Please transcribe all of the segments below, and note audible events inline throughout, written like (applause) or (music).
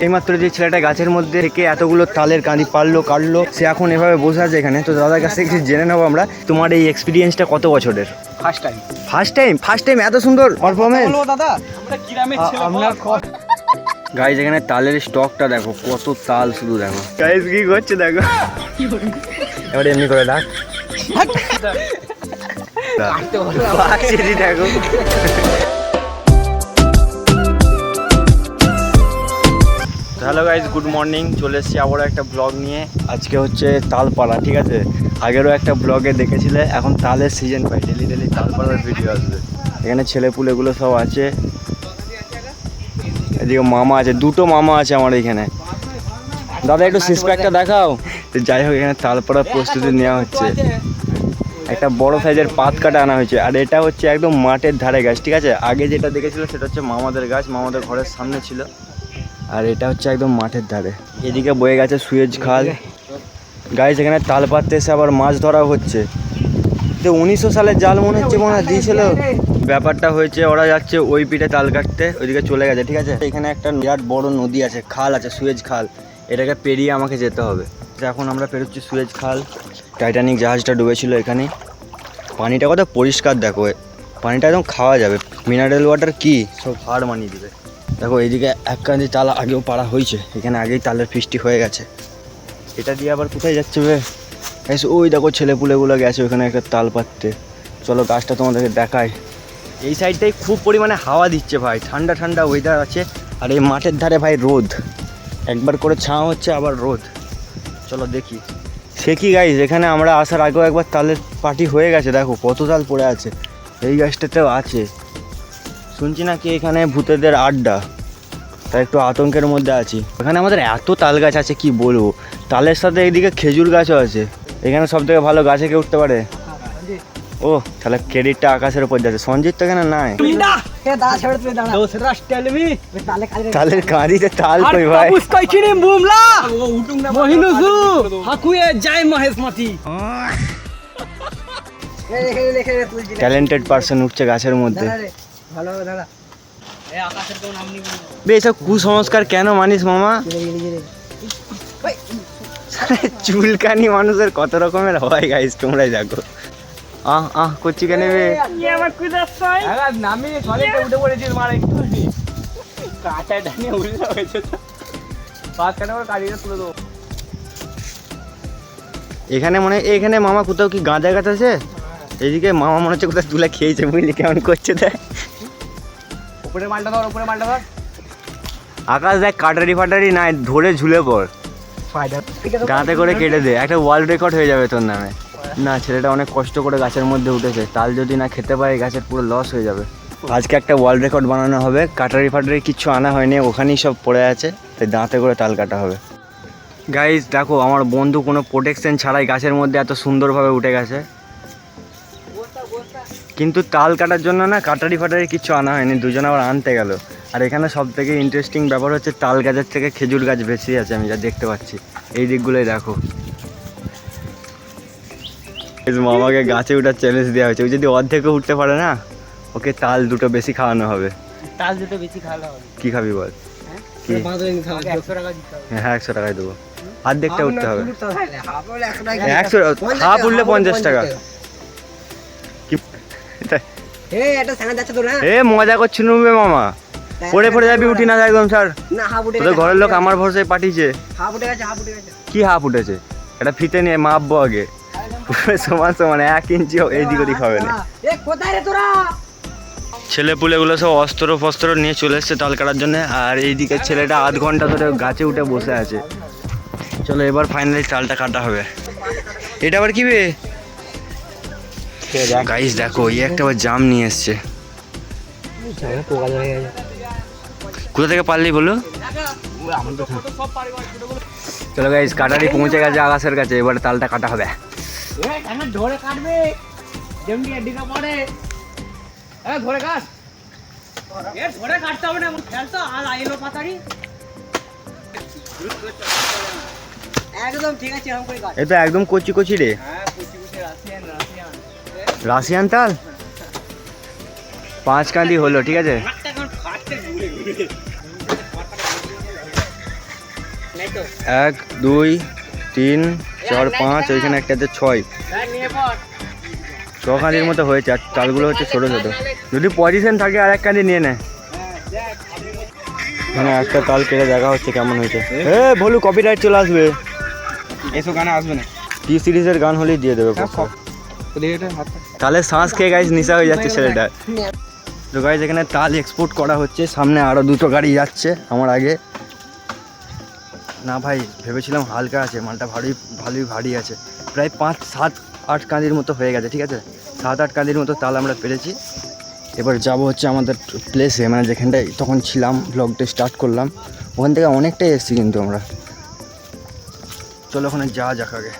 এইমাত্র যে ছেলেটা গাছের মধ্যে থেকে এতগুলো তালের কাঁদি পারল কাটলো সে এখন এভাবে বসে আছে এখানে। তো দাদার কাছ থেকে কিছু জেনে নেব আমরা তোমার এই এক্সপিরিয়েন্সটা কত বছরের? First time first time first time এত সুন্দর পারফরমেন্স দাদা? আমরা গাইজ এখানে তালের স্টকটা দেখো কত তাল শুধু দেখো। গাইজ কি করছে দেখো? এবারে এমনি করে ডাক। (laughs) দেখো। হ্যালো গাইজ গুড মর্নিং চলে এসেছি আবারও একটা ব্লগ নিয়ে। আজকে হচ্ছে তালপাড়া, ঠিক আছে? আগেরও একটা ব্লগে দেখেছিলে, এখন তালের সিজন পাই ডেলি ডেলি তালপাড়ার ভিডিও আসবে। এখানে ছেলে পুলেগুলো সব আছে। এদিকে মামা আছে, দুটো মামা আছে আমার এখানে। দাদা, একটু সিক্স প্যাকটা দেখাও। যাই হোক, এখানে তালপাড়ার প্রস্তুতি নেওয়া হচ্ছে। একটা বড় সাইজের পাত কাটা আনা হয়েছে। আর এটা হচ্ছে একদম মাঠের ধারে গাছ, ঠিক আছে? আগে যেটা দেখেছিল সেটা হচ্ছে মামাদের গাছ। মামাদের ঘরের সামনে ছিল। আর এটা হচ্ছে একদম মাঠের ধারে। এদিকে বয়ে গেছে সুয়েজ খাল। গাছ এখানে তাল পাততে এসে আবার মাছ ধরা হচ্ছে। তো উনিশশো সালের জাল মনে হচ্ছে মনে হয় দিয়েছিল। ব্যাপারটা হয়েছে ওরা যাচ্ছে ওই পিঠে তাল কাটতে, ওইদিকে চলে গেছে, ঠিক আছে? এখানে একটা বিরাট বড় নদী আছে, খাল আছে, সুয়েজ খাল। এটাকে পেরিয়ে আমাকে যেতে হবে। এখন আমরা পেরোচ্ছি সুয়েজ খাল। টাইটানিক জাহাজটা ডুবেছিল এখানে। পানিটা কত পরিষ্কার দেখো। পানিটা একদম খাওয়া যাবে। মিনারেল ওয়াটার কি? সব হাড় মানিয়ে দিবে। দেখো, এইদিকে এক কান্দি তাল আগেও পাড়া হয়েছে, এখানে আগেই তালের ফিস্টি হয়ে গেছে। এটা দিয়ে আবার কোথায় যাচ্ছে বে? এসে, ওই দেখো ছেলেপুলেগুলো গেছে ওখানে একটা তাল পাততে চলো, গাছটা তোমাদেরকে দেখায় এই সাইডটাই খুব পরিমাণে হাওয়া দিচ্ছে ভাই, ঠান্ডা ঠান্ডা ওয়েদার আছে, আর এই মাঠের ধারে ভাই রোদ। একবার করে ছাঁ হচ্ছে, আবার রোদ। চলো, দেখি। সে কি গাইজ এখানে আমরা আসার আগেও একবার তালের পার্টি হয়ে গেছে, দেখো, কত তাল পড়ে আছে। এই গাছটাতেও আছে। শুনছি নাকি এখানে ভূতেদের আড্ডা। তাই একটু আতঙ্কের মধ্যে আছি। এখানে আমাদের এত তাল গাছ আছে, কি বলব? তালের সাথে এইদিকে খেজুর গাছও আছে। এখানে সব থেকে ভালো গাছে কে উঠতে পারে? ও, তাহলে ক্রেডিটটা আকাশের উপর যাচ্ছে। সঞ্জিত তো এখানে নাই। তালের তাল ভাই? ট্যালেন্টেড পার্সন উঠছে গাছের মধ্যে। ভালো দাদা। এ আকাশের কেউ নাম নিবি বে এসব কুসংস্কার কেন মানিস মামা? চুলকানি মানুষের কত রকমের হয় গাইস তোমরাই দেখো আহ আহ করছি কেন বে? নামি উঠে পড়েছিস মার একটু কাটা টানে উল্টা হয়েছে পাঁচ কাটা করে কাটিয়ে তুলে দেবো। এখানে মনে হয় এখানে মামা কোথাও কি গাঁজা গাছ আছে? এইদিকে মামা মনে হচ্ছে কোথাও তুলে খেয়েছে বুঝলি? কেমন করছে দেখ। উপরে মালটা ধর উপরে মালটা ধর। আকাশ দেখ কাটারি ফাটারি নাই ধরে ঝুলে পড়। গাঁতে করে কেটে দে। একটা ওয়ার্ল্ড রেকর্ড হয়ে যাবে তোর নামে। না ছেলেটা অনেক কষ্ট করে গাছের মধ্যে উঠেছে। তাল যদি না খেতে পারে গাছের পুরো লস হয়ে যাবে। আজকে একটা ওয়ার্ল্ড রেকর্ড বানানো হবে। কাটারি ফাটারি কিচ্ছু আনা হয়নি ওখানেই সব পড়ে আছে। তাই দাঁতে করে তাল কাটা হবে। গাইজ দেখো আমার বন্ধু কোনো প্রোটেকশন ছাড়াই গাছের মধ্যে এত সুন্দরভাবে উঠে গেছে। কিন্তু তাল কাটার জন্য না কাটারি ফাটারি কিছু আনা হয়নি দুজন আবার আনতে গেল। আর এখানে সব থেকে ইন্টারেস্টিং ব্যাপার হচ্ছে তাল গাছের থেকে খেজুর গাছ বেশি আছে আমি যা দেখতে পাচ্ছি। এই দিকগুলোই দেখো। মামাকে গাছে উঠার চ্যালেঞ্জ দেওয়া হয়েছে। ও যদি অর্ধেকও উঠতে পারে না ওকে তাল দুটো বেশি খাওয়ানো হবে। তাল দুটো বেশি খাওয়া হবে। কি খাবি বল? হবে। হ্যাঁ একশো টাকায় দেবো। অর্ধেকটা উঠতে হবে। একশো টাকা হাফ উঠলে পঞ্চাশ টাকা। এ এটা সানা যাচ্ছে তো না। এ মজা করছিল বে মামা। পড়ে পড়ে যাবি উঠি না। একদম স্যার। না হাফ উঠে তোদের ঘরের লোক আমার ভরসায় পাঠিয়েছে। হাফ উঠে গেছে হাফ উঠে গেছে। কি হাফ উঠেছে? এটা ফিতে নিয়ে মাপবো আগে। সমান সমান এক ইঞ্চি এইদিক ওদিক হবে না। এ কোথায় রে তোরা? ছেলে পুলেগুলো সব অস্ত্র ফস্ত্র নিয়ে চলে এসছে তাল কাটার জন্য আর এইদিকে ছেলেটা আধ ঘণ্টা ধরে গাছে উঠে বসে আছে। চলো এবার ফাইনালি তালটা কাটা হবে। এটা আবার কি বে? গাইস দেখো। এই একটা আবার জাম নিয়ে এসছে। কোথা থেকে পারলি বলো? চলো গাইস কাটারি পৌঁছে গেছে আকাশের কাছে এবার তালটা কাটা হবে। এ ধরে কাটবে পড়ে ধরে কাট। ধরে কাটতে হবে না খেল তো আর আইলো পাতারি একদম ঠিক আছে কচি কচি রে। হ্যাঁ কুচি কুচি রাশিয়ান। রাশিয়ান তাল পাঁচ কাঁদি হলো ঠিক আছে? এক দুই তিন চার পাঁচ ওইখানে একটাতে ছয়। হ্যাঁ ছ কাঁদির মতো হয়েছে আর তালগুলো হচ্ছে ছোটো ছোটো। যদি পজিশন থাকে আর এক কাঁদি নিয়ে নে। হ্যাঁ মানে একটা তাল কেটে দেখা হচ্ছে কেমন হয়েছে। এ ভলু কপিরাইট চলে আসবে। এসব গানে আসবে না। টি সিরিজের গান হলেই দিয়ে দেবে পক্ষ। তাহলে শ্বাস খেয়ে গাইজ নিশা হয়ে যাচ্ছে ছেলেটা। তো গাইজ এখানে তাল এক্সপোর্ট করা হচ্ছে। সামনে আরও দুটো গাড়ি যাচ্ছে আমার আগে। না ভাই, ভেবেছিলাম হালকা আছে, মালটা ভারী ভালোই ভারী আছে। প্রায় পাঁচ, সাত, আট কাঁদির মতো হয়ে গেছে, ঠিক আছে? সাত, আট কাঁদির মতো তাল আমরা পেরেছি। এবার যাব হচ্ছে আমাদের প্লেসে মানে যেখানটায় তখন ছিলাম ব্লগটা স্টার্ট করলাম। ওখান থেকে অনেকটাই এসেছি কিন্তু আমরা। চলো ওখানে যাওয়া যাক আগে।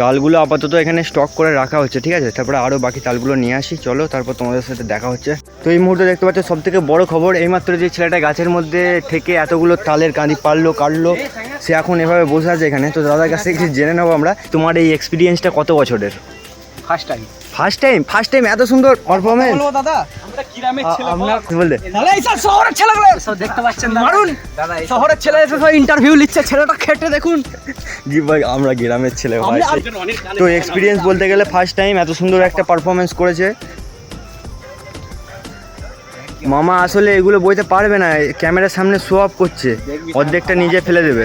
তালগুলো আপাতত এখানে স্টক করে রাখা হচ্ছে, ঠিক আছে? তারপরে আরও বাকি তালগুলো নিয়ে আসি, চলো, তারপর তোমাদের সাথে দেখা হচ্ছে। তো এই মুহূর্তে দেখতে পাচ্ছ সব থেকে বড় খবর, এইমাত্র যে ছেলেটা গাছের মধ্যে থেকে এতগুলো তালের কাঁদি পারল, কাটলো, সে এখন এভাবে বসে আছে এখানে। তো দাদার কাছ থেকে কিছু জেনে নেব আমরা, তোমার এই এক্সপিরিয়েন্সটা কত বছরের? First time first time first time এত সুন্দর পারফরমেন্স বলব দাদা আমরা গ্রামের ছেলে বলতে। তাহলে এই সব শহরের ছেলেগুলো। সব দেখতে পাচ্ছেন মারুন দাদা শহরের ছেলে এসে সব ইন্টারভিউ নিচ্ছে ছেলেটা খেটে দেখুন। জি ভাই আমরা গ্রামের ছেলে ভাই। তো এক্সপিরিয়েন্স বলতে গেলে ফার্স্ট টাইম এত সুন্দর একটা পারফরমেন্স করেছে। মামা আসলে এগুলো বইতে পারবে না ক্যামেরার সামনে শো অফ করছে। অর্ধেকটা নিজে ফেলে দেবে।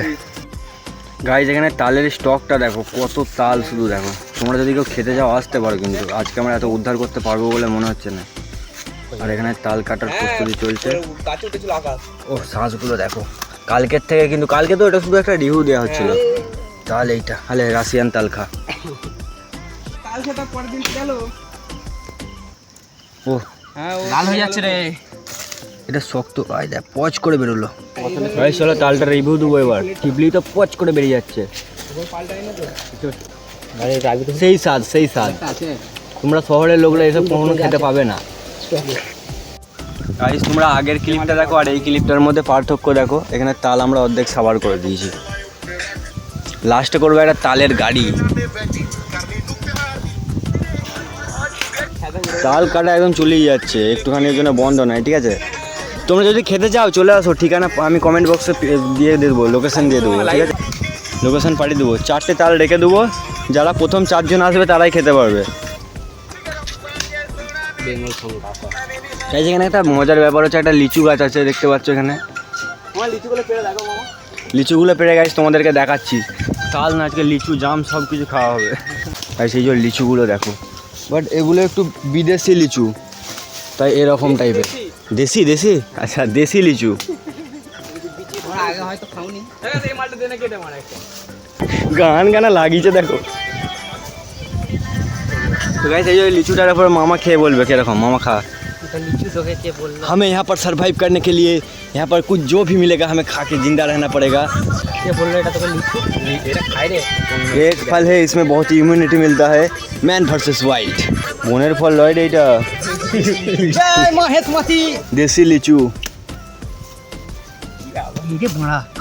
গাইজ এখানে তালের স্টকটা দেখো কত তাল শুধু দেখো। তোমরা যদি কেউ খেতে যাও আসতে পারো কিন্তু। আজকে আমরা এত উদ্ধার করতে পারব বলে মনে হচ্ছে না। আর এখানে তাল কাটার প্রস্তুতি চলছে। ও শ্বাসগুলো দেখো। কালকের থেকে কিন্তু কালকে তো এটা শুধু একটা রিভিউ দেওয়া হচ্ছিল। তাল এইটা আলে রাশিয়ান তাল খা। গেল। ও হ্যাঁ লাল হয়ে যাচ্ছে রে। এটা শক্ত আয় দেখ পচ করে বেরোলো। ভাই চলো তালটা রিভিউ দেবো এবার। টিপলি তো পচ করে বেরিয়ে যাচ্ছে। সেই স্বাদ সেই স্বাদ। তোমরা শহরের লোকরা এসব কখনো খেতে পাবে না। গাইস তোমরা আগের ক্লিপটা দেখো আর এই ক্লিপটার মধ্যে পার্থক্য দেখো। এখানে তাল আমরা অর্ধেক সাবার করে দিয়েছি। লাস্টে করব একটা তালের গাড়ি। তাল কাটা একদম চলেই যাচ্ছে। একটুখানির জন্য বন্ধ নয় ঠিক আছে? তোমরা যদি খেতে চাও চলে আসো। ঠিকানা আমি কমেন্ট বক্সে দিয়ে দেবো লোকেশন দিয়ে দেবো ঠিক আছে? লোকেশন পাঠিয়ে দেবো। চারটে তাল রেখে দেবো। যারা প্রথম চারজন আসবে তারাই খেতে পারবে। তাই এখানে একটা মজার ব্যাপার হচ্ছে একটা লিচু গাছ আছে দেখতে পাচ্ছ এখানে। লিচুগুলো পেরে গাছ তোমাদেরকে দেখাচ্ছি। তাল না আজকে লিচু জাম সব কিছু খাওয়া হবে। তাই সেই জন্য লিচুগুলো দেখো। বাট এগুলো একটু বিদেশি লিচু। তাই এরকম টাইপের দেশি দেশি আচ্ছা দেশি লিচু তোমরা আগে হয়তো খাওনি এই মালটা দেনে কেটে মারা একটা গান গানা লাগিয়েছে দেখো তো গাইস এই যে লিচুটার উপর মামা খেয়ে বলবে কিরকম মামা খা এটা লিচু তোকে কে বললো हमें यहाँ पर सरवाइव करने के लिए यहाँ पर कुछ जो भी मिलेगा हमें खा के जिंदा रहना पड़ेगा কে বললো এটা তোকে লিচু এটা খাই রে एक फल है इसमें बहुत ही इम्यूनिटी मिलता है मैन वर्सेस वाइल्ड বনের ফল লয় রে এটা (laughs) জয় মহেশ মাসি দেশি লিচু।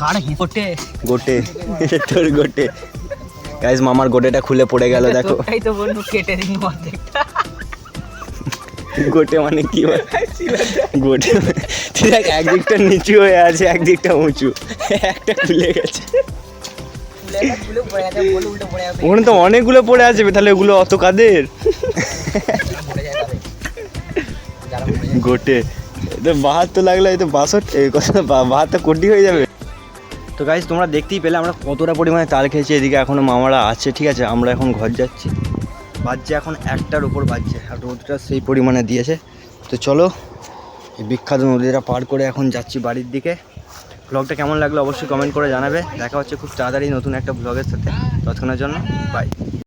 কার হেঁটে গোটে। তোর গোটে। গাইজ মামার গোটেটা খুলে পড়ে গেল দেখো। তো বলব কেটে দিন গোটে মানে কি বলে? গোটে তুই দেখ একদিকটা নিচু হয়ে আছে একদিকটা উঁচু। একটা খুলে গেছে। ওখানে তো অনেকগুলো পড়ে আছে তাহলে ওগুলো অত কাদের? তো বাহাত্তর লাগলে এই তো বাষট্টি, এই কথা বাহাত্তর কোটি হয়ে যাবে। তো গাইজ তোমরা দেখতেই পেলে আমরা কতটা পরিমাণে তাল খেয়েছি, এদিকে এখনও মামারা আছে, ঠিক আছে? আমরা এখন ঘর যাচ্ছি। বাজছে এখন একটার উপর বাজছে, আর রোদটা সেই পরিমাণে দিয়েছে। তো চলো, এই বিখ্যাত নদীটা পার করে এখন যাচ্ছি বাড়ির দিকে। ব্লগটা কেমন লাগল অবশ্যই কমেন্ট করে জানাবে। দেখা হচ্ছে খুব তাড়াতাড়ি নতুন একটা ব্লগের সাথে। ততক্ষণের জন্য বাই